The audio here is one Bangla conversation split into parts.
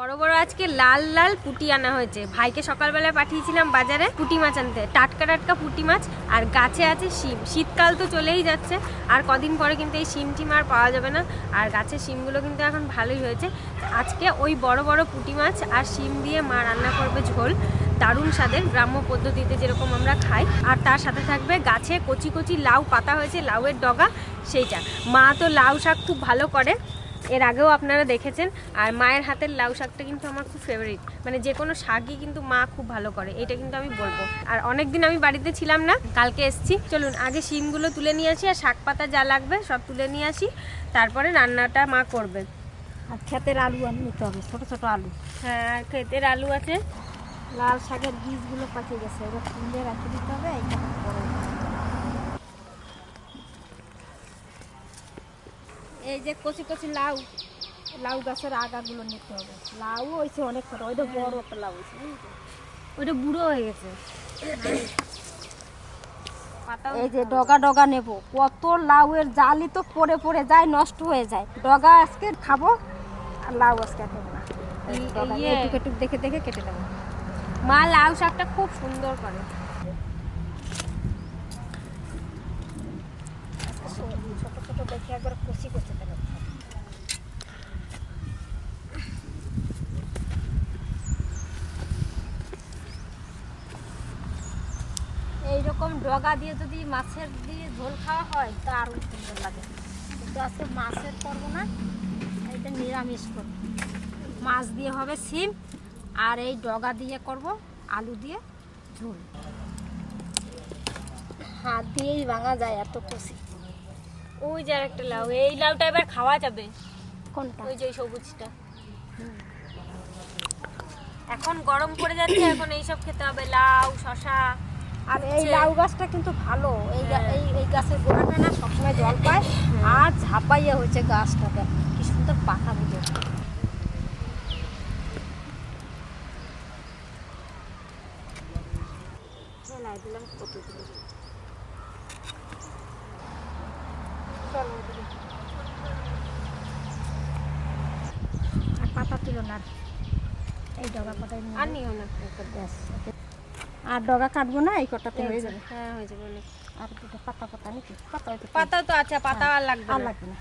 বড় বড় আজকে লাল লাল পুটি আনা হয়েছে। ভাইকে সকালবেলায় পাঠিয়েছিলাম বাজারে পুটি মাছ আনতে। টাটকা টাটকা পুটি মাছ আর গাছে আছে শিম। শীতকাল তো চলেই যাচ্ছে। আর কদিন পরে কিন্তু এই শিম টিম আর পাওয়া যাবে না। আর গাছের শিমগুলো কিন্তু এখন ভালোই হয়েছে। আজকে ওই বড় বড় পুটি মাছ আর শিম দিয়ে মা রান্না করবে ঝোল। দারুণ স্বাদের, গ্রাম্য পদ্ধতিতে যেরকম আমরা খাই। আর তার সাথে থাকবে গাছে কচি কচি লাউ পাতা হয়েছে, লাউয়ের ডগা, সেইটা। মা তো লাউ শাক খুব ভালো করে। এর আগেও আপনারা দেখেছেন আর মায়ের হাতের লাউ শাকটা কিন্তু আমার খুব ফেভারিট মানে যে কোনো শাকই কিন্তু মা খুব ভালো করে এটা কিন্তু আমি বলব। আর অনেক দিন আমি বাড়িতে ছিলাম না কালকে এসছি। চলুন আগে শিমগুলো তুলে নিয়ে আসি আর শাক পাতা যা লাগবে সব তুলে নিয়ে আসি। তারপরে রান্নাটা মা করবে। আর ক্ষেতের আলু আনি নিতে হবে ছোটো ছোটো আলু। হ্যাঁ ক্ষেতের আলু আছে। লাল শাকের বীজগুলো পাকে গেছে এবার তুলে রাখে দিতে হবে এইটা পরে এই যে কচি কচি লাউ লাউ গাছের আগাগুলো নিতে হবে। লাউ হয়েছে অনেক ছোটো ওইটা বড় একটা লাউ হয়েছে ওইটা বুড়ো হয়ে গেছে। এই যে ডগা ডগা নেব। কত লাউয়ের জালি তো পড়ে পড়ে যায় নষ্ট হয়ে যায়। ডগা আজকে খাব আর লাউ আজকে নেব না। ইয়ে। একটু দেখে দেখে কেটে দেবো মা লাউ শাকটা খুব সুন্দর করে। ছোট ছোট দেখে একবার কষি করতে দেবো এইরকম ডগা দিয়ে যদি মাছের দিয়ে ঝোল খাওয়া হয় তা আরও সুন্দর লাগে। কিন্তু আজকে মাছের করব না এটা নিরামিষ করব মাছ দিয়ে হবে সিম আর এই ডগা দিয়ে করব আলু দিয়ে ঝোল। হাত দিয়েই ভাঙা যায় এত কষি। ওই যে আর একটা লাউ এই লাউটা এবার খাওয়া যাবে। কোনটা? ওই যে ওই সবুজটা। এখন গরম পড়ে যাচ্ছে এখন এইসব খেতে হবে লাউ শশা আর এই লাউ গাছটা কিন্তু ভালো। এই হ্যাঁ। এই এই গাছের গোড়াটা না সবসময় জল পায়। আর ঝাপাইয়া হয়েছে গাছটাতে। কি সুন্দর পাতা দিল দিলাম কত দিল আর পাতা তুল না। এই ডগা পাতায় আর নিও না। ব্যাস। আর ডগা কাটবো না এই কটাতে হয়ে যাবে। হ্যাঁ হয়ে যাবে অনেক। আর দুটো পাতা পাতা নাকি? পাতা পাতা তো আছে পাতা আর লাগবে আর লাগবে না।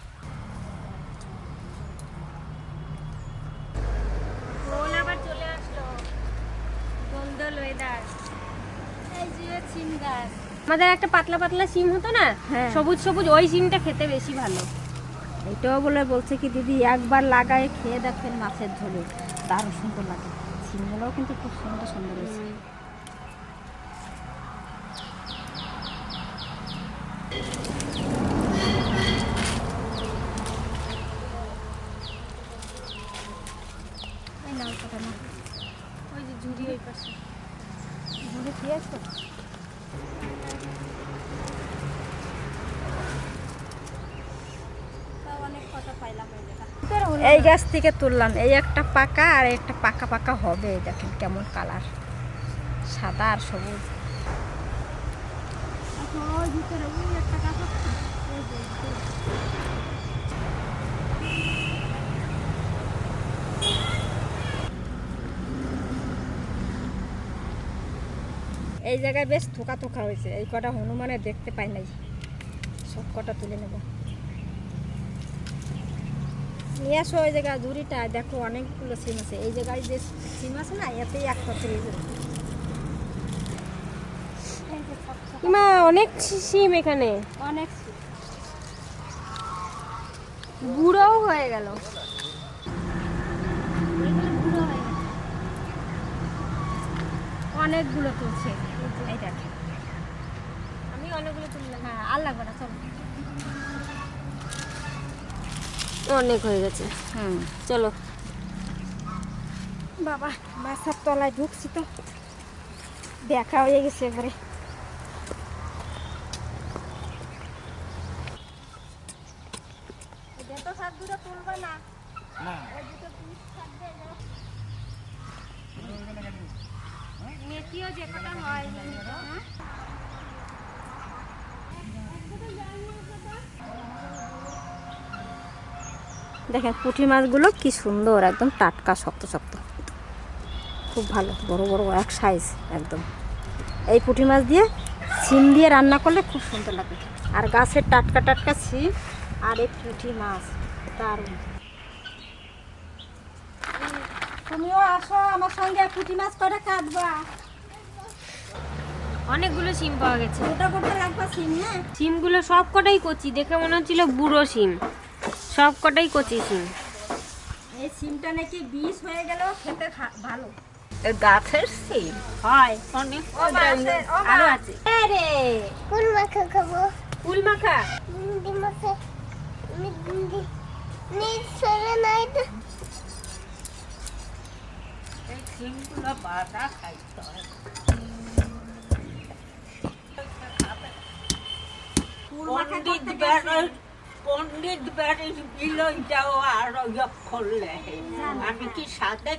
আমাদের একটা পাতলা পাতলা সিম হতো না হ্যাঁ। সবুজ সবুজ ওই সিমটা খেতে বেশি ভালো। এটাও বলে বলছে কি দিদি একবার লাগায় খেয়ে দেখবেন মাছের ঝোলে। দারুণ সুন্দর লাগে। সিমগুলোও কিন্তু খুব সুন্দর সুন্দর হয়েছে। ওই যে ঝুড়ি ওই পাশে। এই গাছ থেকে তুললাম। এই একটা পাকা আর একটা পাকা পাকা হবে। দেখেন কেমন কালার। সাদা আর সবুজ। এই জায়গায় বেশ থোকা থোকা হয়েছে। এই কটা হনুমানের দেখতে পাই নাই। সব কটা তুলে নেব। নিয়ে আসো ওই জায়গায় ঝুড়িটা দেখো অনেকগুলো সিম আছে। এই জায়গায় যে সিম আছে না এতেই একটা তুলে মা অনেক সিম এখানে। অনেক। বুড়োও হয়ে গেল। হয়ে। অনেকগুলো তুলছে। আমি অনেকগুলো তুললাম হ্যাঁ আর লাগবে না চলো। অনেক হয়ে গেছে। হুম। চলো। বাবা মাছের তলায় ঢুকছি তো। দেখা হয়ে গেছে এবারে মেথিও যে কটা হয় দেখেন পুঁটি মাছগুলো কি সুন্দর, একদম টাটকা, শক্ত শক্ত। খুব ভালো, বড় বড় এক সাইজ একদম। এই পুঁটি মাছ দিয়ে সিম দিয়ে রান্না করলে খুব সুন্দর লাগে। আর গাছের টাটকা টাটকা সিম আর এই পুঁটি মাছ, দারুণ। তুমিও আসো, আমার সঙ্গে পুঁটি মাছ করে কাটবা। অনেকগুলো সিম পাওয়া গেছে। গোটা গোটা রাখবা সিম না সিমগুলো সব কটাই কচি দেখে মনে হচ্ছিল বুড়ো সিম। সব কটাই কচি সিম। এই সিমটা নাকি বিষ হয়ে গেল খেতে ভালো। গাছের সিম? হয় অনেক আছে, আরও রে! মাখা খাব। ফুল মাখা? মিন্দি মাখা। মিন্দি নিজ সরে নাই তো। এই সিমগুলো বাদা খাইতে হয়। পণ্ডিত বেড়ে পণ্ডিত বেড়ে বিলই যাও আর ওই করলে আমি কি সাথে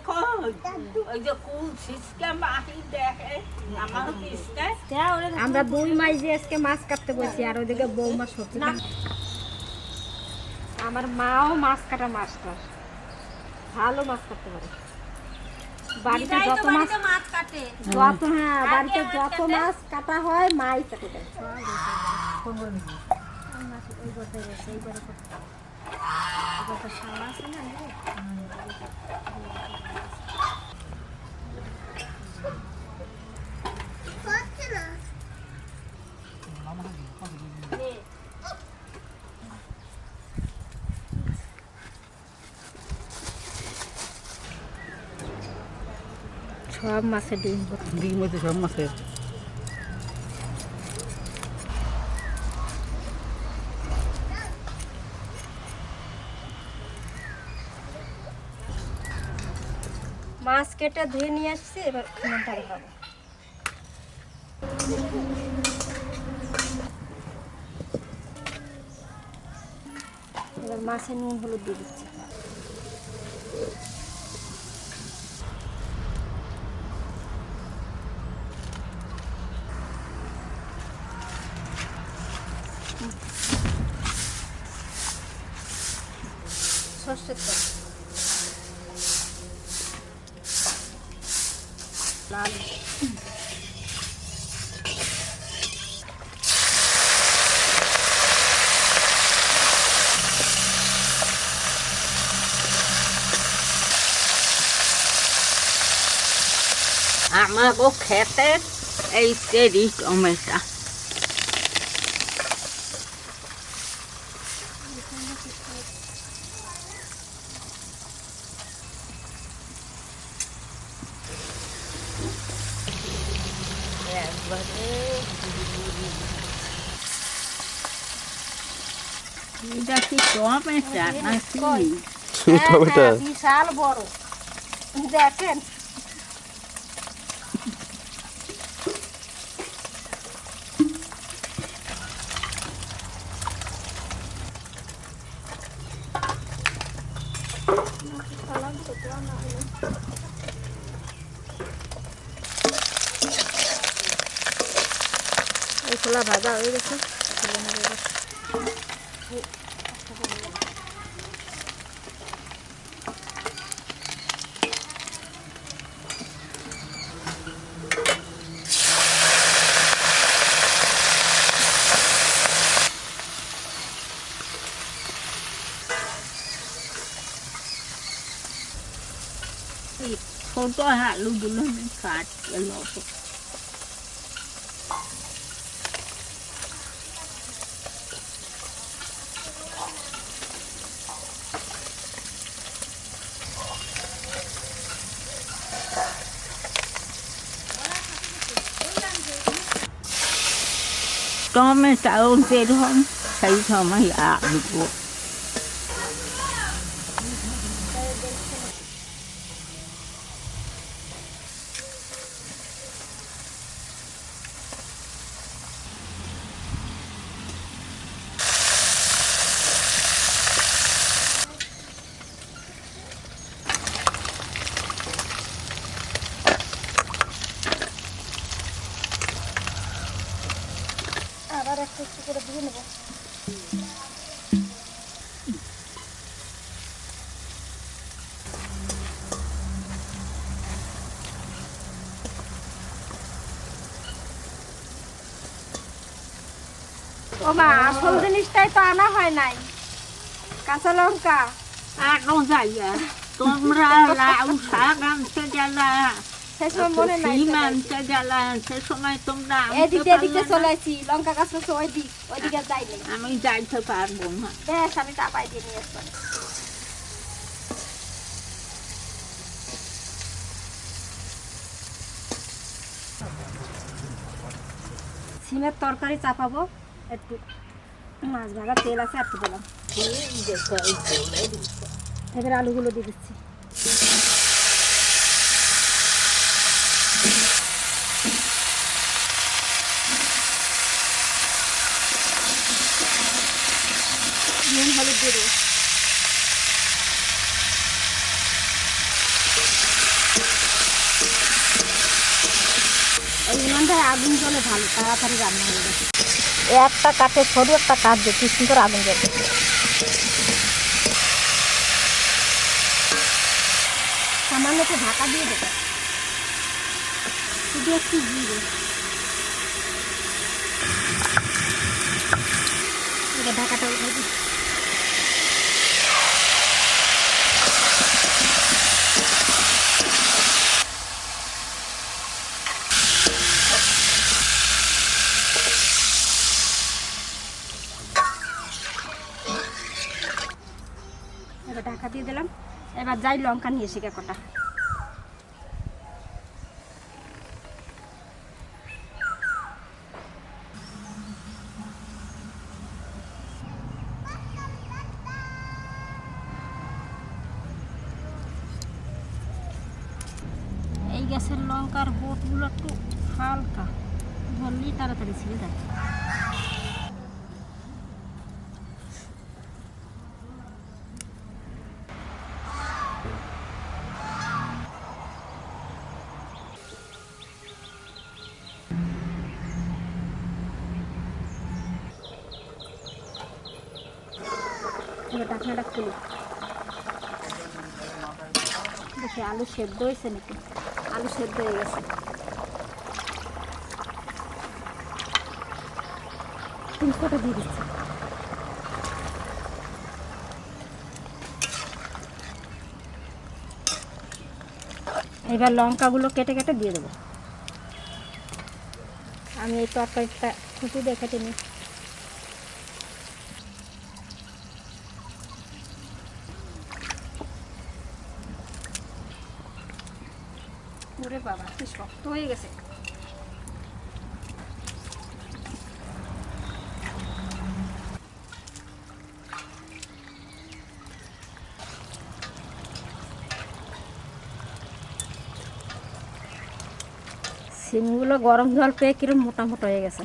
ওই যে কুল সিস্টেম আহি দেখে আমার আমরা দুই মাস যে আজকে মাছ কাটতে বসি আর ওদিকে বৌমা সবজি কাটে। আমার মাও মাছ কাটা মাছ মাস্টার। ভালো মাছ কাটতে পারে। বাড়িতে যত মাছ কাটে। যত হ্যাঁ বাড়িতে যত মাছ কাটা হয় মাই কাটে। দেয় হচ্ছে সব মাছের ডিম। ডিম হইতে সব মাছের মাছ কেটে ধুয়ে নিয়ে আসছি, এবার খানাটাই হবে এবার মাছে নুন, হলুদ দিয়ে দিচ্ছি। সর্ষের তেল লাল আমাগো খেতে এই চেরি টমেটো এটা কি টমেটো নাকি টমেটো বিশাল বড় দেখেন এই খোলা ভাজা হয়ে গেছে তুলে নেব এবার। ছোট আলুগুলো আমি কাটতে লব টমেটো যেরকম সেই সময় আলু আবার ও মা আসল জিনিসটাই তো আনা হয় নাই। কাঁচা লঙ্কা। আরও যাইয়া তোমরা লাউ শাক আনতে গেলা মনে যাই আমি যাইতে পারব না। বেশ আমি চাপাই দিয়ে নিয়ে আসব। সিমের তরকারি চাপাবো। একটু মাছ ভাজা, তেল আছে একটু দিলাম এবার আলুগুলো দিয়ে দিচ্ছি। নুন, হলুদ দিয়ে দেবো। আগুন জ্বলে ভালো, তাড়াতাড়ি রান্না হয়ে যাবে। একটা কাঠে সরু একটা কাঠ দিয়ে কি সুন্দর আগুন জ্বলতে সামান্য একটু ঢাকা দিয়ে দেবে। শুধু একটু জিরে এটা ঢাকাটা উঠে দিই এবার ঢাকা দিয়ে দিলাম এবার যাই লঙ্কা নিয়ে এসে কটা। এই গ্যাসের লঙ্কার বোটগুলো একটু হালকা, ধরলেই তাড়াতাড়ি ছিঁড়ে যায় এবার ঢাকনাটা খুলি দেখি আলু সেদ্ধ হয়েছে নাকি? আলু সেদ্ধ হয়ে গেছে। তিন দিয়ে দিচ্ছি। এবার লঙ্কাগুলো কেটে কেটে দিয়ে দেবো। আমি এই তরকারিটা খুশি কেটে নিই বাবা কি শক্ত হয়ে গেছে। সিমগুলো গরম জল পেয়ে কিরম মোটা মোটা হয়ে গেছে।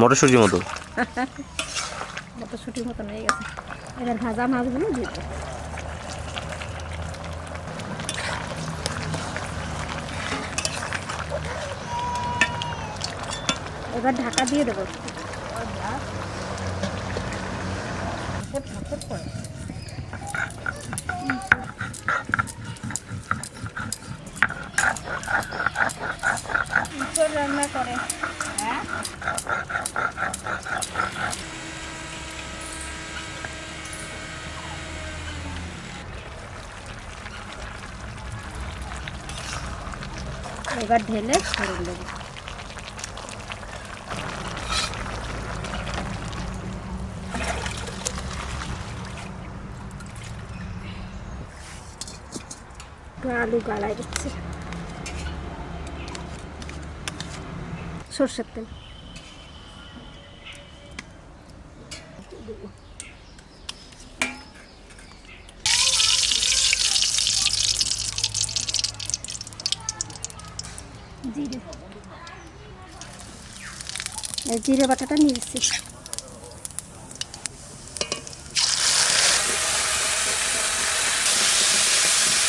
মটরশুটির মতো? মটরশুটির মতন হয়ে গেছে। এবার ভাজা মাছগুলো দিয়ে এবার ঢাকা দিয়ে দেবো। রান্না করে। হ্যাঁ? এবার ঢেলে ছেড়ে দেবো। আলু গালাই দিচ্ছে। সর্ষের তেল। জিরে। জিরে বাটাটা নিয়ে এসেছি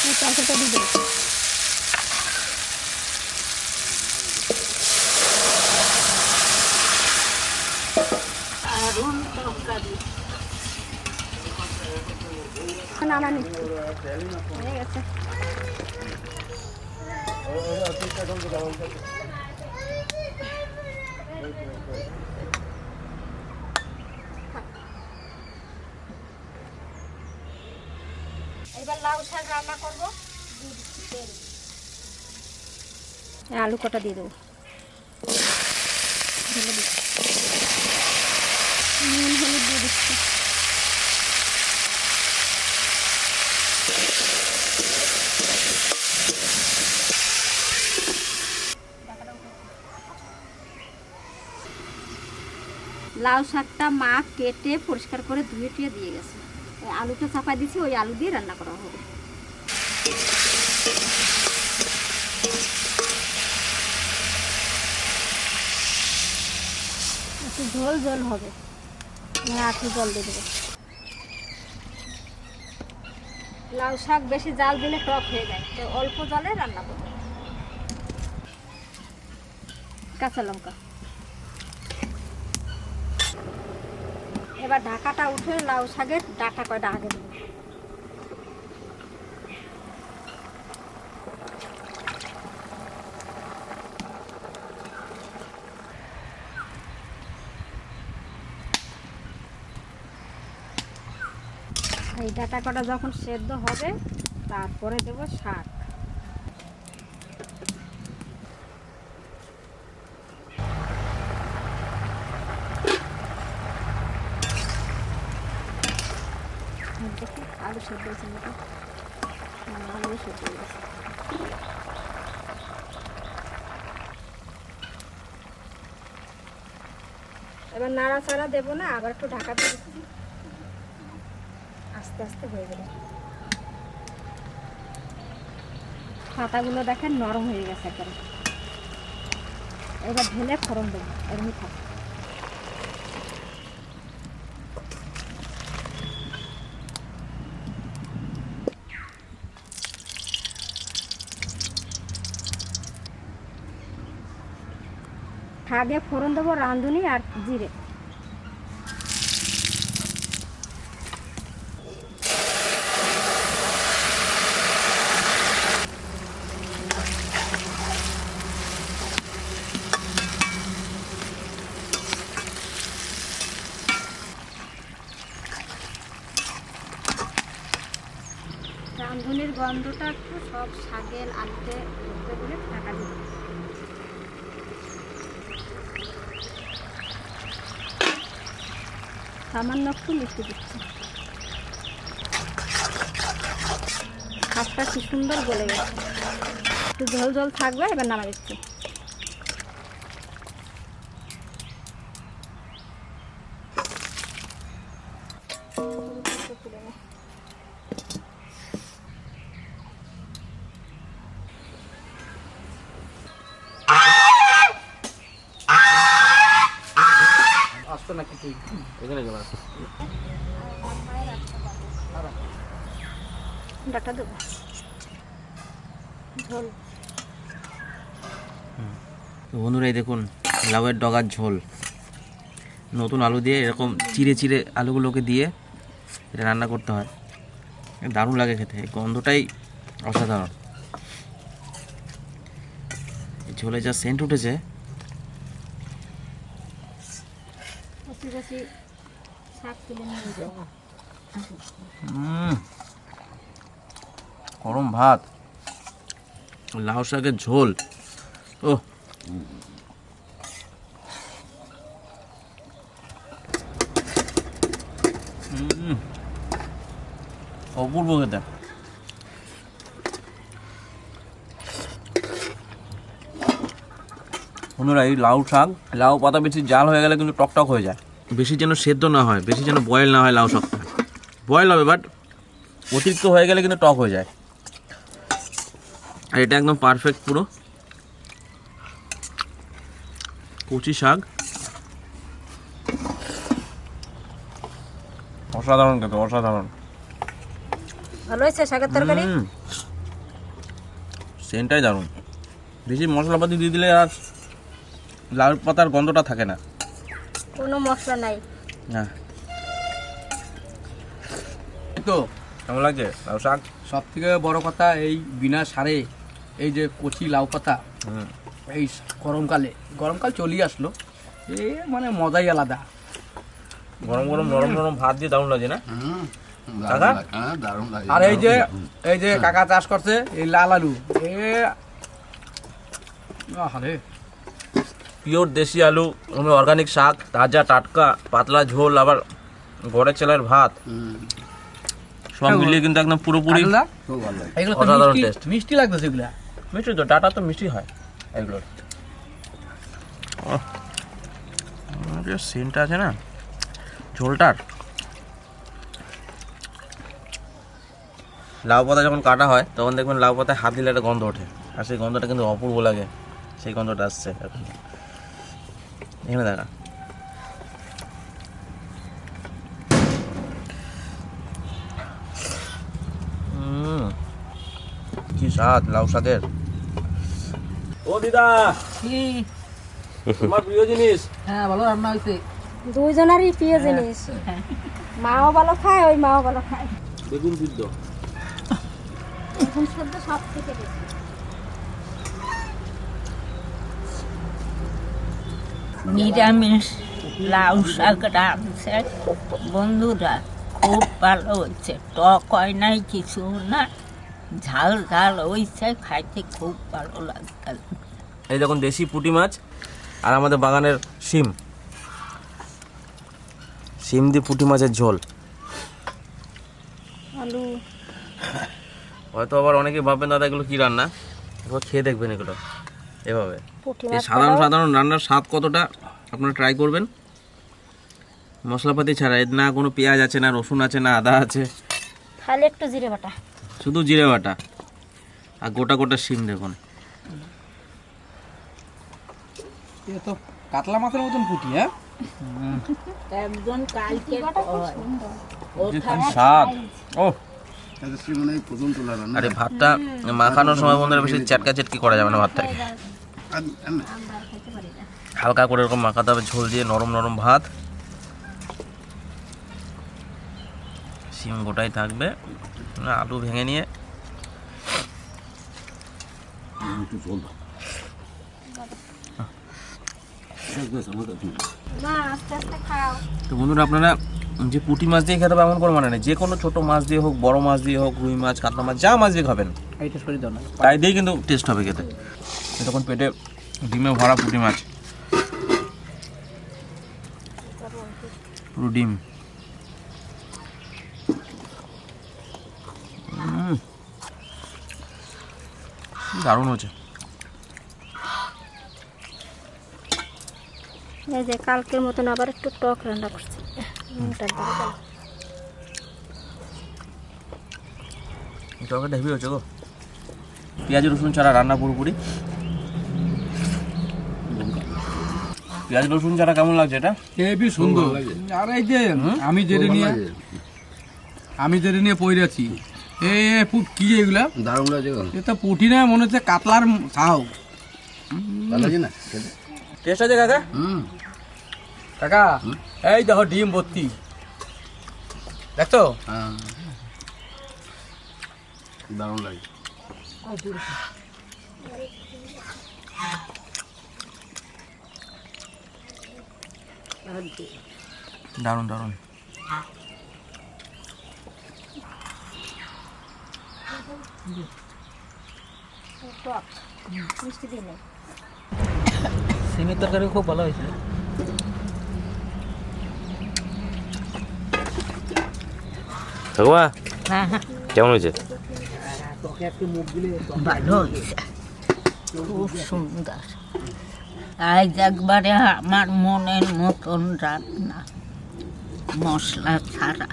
এই তরকারিটা দিয়ে দেবো দারুণ তরকারি নামানি হয়ে গেছে রান্না করব দিয়ে দিচ্ছি তেল এই আলু কটা দিয়ে দেবো। নুন, হলুদ দিয়ে দিচ্ছি। লাউ শাকটা মা কেটে পরিষ্কার করে ধুয়ে টুয়ে দিয়ে গেছে। আলুটা চাপা দিছি ওই আলু দিয়ে রান্না করা হবে। একটু ঝোল ঝোল হবে। একটু জল দিয়ে দেবো। লাউ শাক বেশি জাল দিলে টক হয়ে যায়, তো অল্প জলে রান্না করব। কাঁচা লঙ্কা। এবার ঢাকাটা উঠে লাউ শাকের ডাটা কয়টা আগে দেবো। ডাটা কটা যখন সেদ্ধ হবে তারপরে দেব শাক। দেখি আলু সেদ্ধ হয়েছে হ্যাঁ, আলু সেদ্ধ হয়ে গেছে। এবার দেবো না আবার একটু ঢাকা দিয়ে। আস্তে আস্তে হয়ে যাবে পাতাগুলো দেখেন নরম হয়ে গেছে এবার ঢেলে দেবো আগে ফোড়ন দেবো রাঁধুনি আর জিরে। রাঁধুনির গন্ধটা একটু সব শাকের আলুতে ধরতে বলে ঢাকা দিতে সামান্য একটু মিষ্টি দিচ্ছি। শাকটা কি সুন্দর গলে গেছে। একটু জল জল থাকবে, এবার নামা দিচ্ছি ডাটা দেবো ঝোল। বন্ধুরা এই দেখুন লাউয়ের ডগার ঝোল। নতুন আলু দিয়ে এরকম চিড়ে চিড়ে আলুগুলোকে দিয়ে এটা রান্না করতে হয়। দারুণ লাগে খেতে গন্ধটাই অসাধারণ। এই ঝোলে যা সেন্ট উঠেছে গরম ভাত। লাউ শাকের ঝোল। ও অপূর্ব খেতে। বন্ধুরা, এই লাউ শাক, লাউ পাতা বেশি জাল হয়ে গেলে কিন্তু টকটক হয়ে যায়। বেশি যেন সেদ্ধ না হয়, বেশি যেন বয়েল না হয় লাউ শাকটা। বয়েল হবে বাট অতিরিক্ত হয়ে গেলে কিন্তু টক হয়ে যায়। আর এটা একদম পারফেক্ট পুরো। কচি শাক। অসাধারণ খেতে অসাধারণ। ভালো হয়েছে শাকের তরকারি? হুম। সেন্টটাই দারুণ। বেশি মশলাপাতি দিয়ে দিলে আর লাল পাতার গন্ধটা থাকে না। কোনো মশলা নাই। না তো কেমন লাগছে? লাউ শাক? সব থেকে বড় কথা এই বিনা সারে এই যে কচি লাউ পাতা এই গরমকালে গরমকাল চলেই আসলো। এ মানে মজাই আলাদা। গরম গরম নরম নরম ভাত দিয়ে দারুণ লাগে না? কাকা? হ্যাঁ দারুণ আর এই যে এই যে কাকা চাষ করছে এই লাল আলু এ আরে পিওর দেশি আলু অর্গানিক শাক তাজা টাটকা পাতলা ঝোল আবার ঘরের ছেলের ভাত। সব মিলিয়ে কিন্তু একদম পুরোপুরি অসাধারণ মিষ্টি লাগতেছে এগুলা। মিষ্টি তো, ডাটা তো মিষ্টি হয়, এগুলোর। যে সেন্টটা আছে না, ঝোলটার। লাউ পাতা যখন কাটা হয়, তখন দেখবেন লাউ পাতায় হাত দিলে একটা গন্ধ ওঠে। আর সেই গন্ধটা কিন্তু অপূর্ব লাগে, সেই গন্ধটা আসছে এখন। এখানে দেখা। কি স্বাদ লাউ শাকের ও দিদা তোমার প্রিয় জিনিস? হ্যাঁ ভালো রান্না হয়েছে। দুইজনেরই প্রিয় জিনিস। মাও ভালো খায় ওই মাও ভালো খায়। বেগুন সিদ্ধ। এখন সদ্য সব থেকে বেশি। নিরামিষ লাউ শাক রাঁধছে। বন্ধুরা খুব ভালো হচ্ছে। টক হয় নাই কিছু না ঝাল ঝাল হয়েছে খাইতে খুব ভালো লাগছে এই দেখুন দেশি পুঁটি মাছ আর আমাদের বাগানের শিম। শিম দিয়ে পুঁটি মাছের ঝোল। আলু। হয়তো আবার অনেকে ভাববেন দাদা এগুলো কি রান্না? একবার খেয়ে দেখবেন এগুলো এভাবে। এই সাধারণ সাধারণ রান্নার স্বাদ কতটা আপনারা ট্রাই করবেন। মশলাপাতি ছাড়া এর না কোনো পেঁয়াজ আছে না রসুন আছে না আদা আছে। খালি একটু জিরে বাটা। শুধু জিরে বাটা আর গোটা গোটা শিম দেখুন। এ তো কাতলা মাছের মতন পুটি হ্যাঁ? একজন কালকে স্বাদ। ও। এটা সে মনে আরে ভাতটা মাখানোর সময় বন্ধুরা বেশি চাটকা চেটকি করা যাবে না ভাতটাকে। হালকা করে এরকম মাখাতে হবে ঝোল দিয়ে নরম নরম ভাত। সিম গোটাই থাকবে। আলু ভেঙে নিয়ে। তো বন্ধুরা আপনারা যে পুঁটি মাছ দিয়ে খেতে হবে এমন কোনো মানে নেই। যে কোনো ছোটো মাছ দিয়ে হোক বড় মাছ দিয়ে হোক রুই মাছ কাতলা মাছ যা মাছ দিয়ে খাবেন। তাই দিয়েই কিন্তু টেস্ট হবে খেতে। তখন পেটে ডিমে ভরা পুঁটি মাছ। পুরো ডিম। দারুণ হচ্ছে এই যে কালকের মতন আবার একটু টক রান্না করছি। দাও। হেভি হচ্ছে গো। পেঁয়াজ রসুন ছাড়া রান্না পুরোপুরি। পেঁয়াজ রসুন ছাড়া কেমন লাগছে এটা? হেবি সুন্দর। আর এই যে আমি যেটা নিয়ে আমি যেটা নিয়ে পড়ে আছি এ পুট কি এগুলা? দারুণ লাগছে গো। এ তো পুঁটি না মনে হচ্ছে কাতলার ভালো না? টেস্ট আছে কাকা? হুম। কাকা এই দেখো ডিম ভর্তি। দেখছ? হ্যাঁ। দারুণ লাগে দারুণ দারুণ টক মিষ্টি দিয়ে নেই সিমের তরকারি খুব ভালো হয়েছে। ঠাকুমা হ্যাঁ হ্যাঁ। কেমন হয়েছে? ভালো হয়েছে। খুব সুন্দর। আজ একবারে আমার মনের মতন রান্না। মশলা ছাড়া।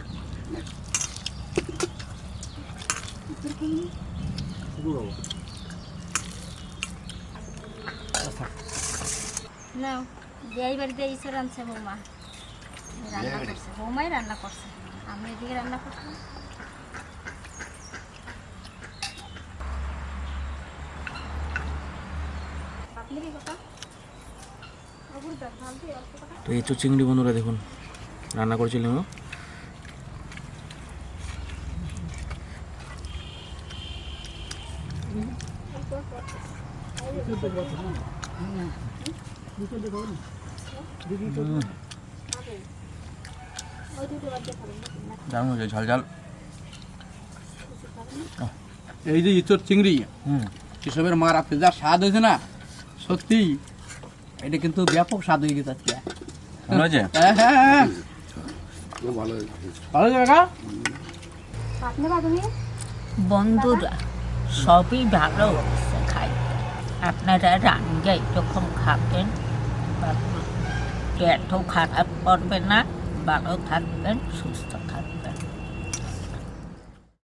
এই বাড়িতে বৌমা। রান্না করছে। বৌমাই রান্না করছে। আমি এদিকে রান্না করছি। আপনি কি কথা? তো এই চিংড়ি বন্ধুরা দেখুন রান্না করেছিলাম ও। দারুণ হয়েছে ঝাল ঝাল। এই যে ইঁচড় চিংড়ি হুম। এসবের মারাতে যা স্বাদ হয়েছে না সত্যি এটা কিন্তু ব্যাপক স্বাদ হয়ে গেছে আজকে। ভালো হয়েছে? হ্যাঁ হ্যাঁ হ্যাঁ ভালো বন্ধুরা সবই ভালো। আপনারা রান্না যখন খাবেন পেটও খারাপ করবে না ভালো থাকবেন সুস্থ থাকবেন